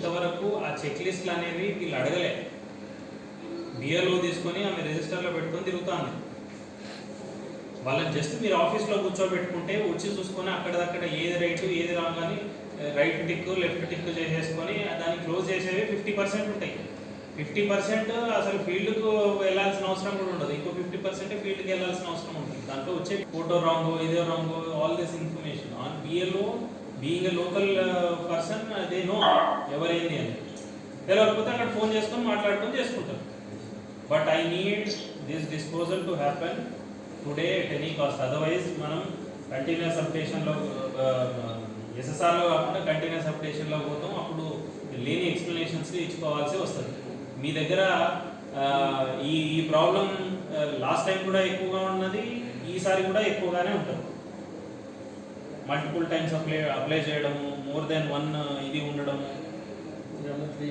ఇంతవరకు ఆ చెక్ లిస్ట్లు అనేవి వీళ్ళు అడగలే బిఎల్ఓ తీసుకొని ఆమె రిజిస్టర్లో పెట్టుకొని తిరుగుతుంది. వాళ్ళని జస్ట్ మీరు ఆఫీస్లో కూర్చోబెట్టుకుంటే వచ్చి చూసుకొని అక్కడదక్కడ ఏది రైట్ ఏది రాంగ్ అని రైట్ టిక్ లెఫ్ట్ టిక్ చేసేసుకొని దాన్ని క్లోజ్ చేసేవి ఫిఫ్టీ పర్సెంట్ ఉంటాయి. ఫిఫ్టీ పర్సెంట్ అసలు ఫీల్డ్కు వెళ్ళాల్సిన అవసరం కూడా ఉండదు. ఇంకో ఫిఫ్టీ పర్సెంట్ ఫీల్డ్కి వెళ్ళాల్సిన అవసరం ఉంటుంది. దాంట్లో వచ్చే ఫోటో రాంగ్ ఇదే wrong all this information on BLO being local person అదే నో ఎవరైంది అని. తెలియకపోతే అక్కడ ఫోన్ చేసుకొని మాట్లాడుకొని చేసుకుంటారు. But I need this disposal to happen today at any cost otherwise మనం కంటిన్యూస్ అప్డేషన్లో ఎస్ఎస్ఆర్లో కాకుండా కంటిన్యూస్ అప్డేషన్లో పోతాం. అప్పుడు లేని ఎక్స్ప్లెనేషన్స్ ఇచ్చుకోవాల్సి వస్తుంది. మీ దగ్గర uh, ఈ ఈ ప్రాబ్లం లాస్ట్ టైం కూడా ఎక్కువగా ఉన్నది ఈసారి కూడా ఎక్కువగానే ఉంటుంది. మల్టిపుల్ టైమ్స్ అప్లై అప్లై చేయడము మోర్ దెన్ వన్ ఇది ఉండడము. త్రీ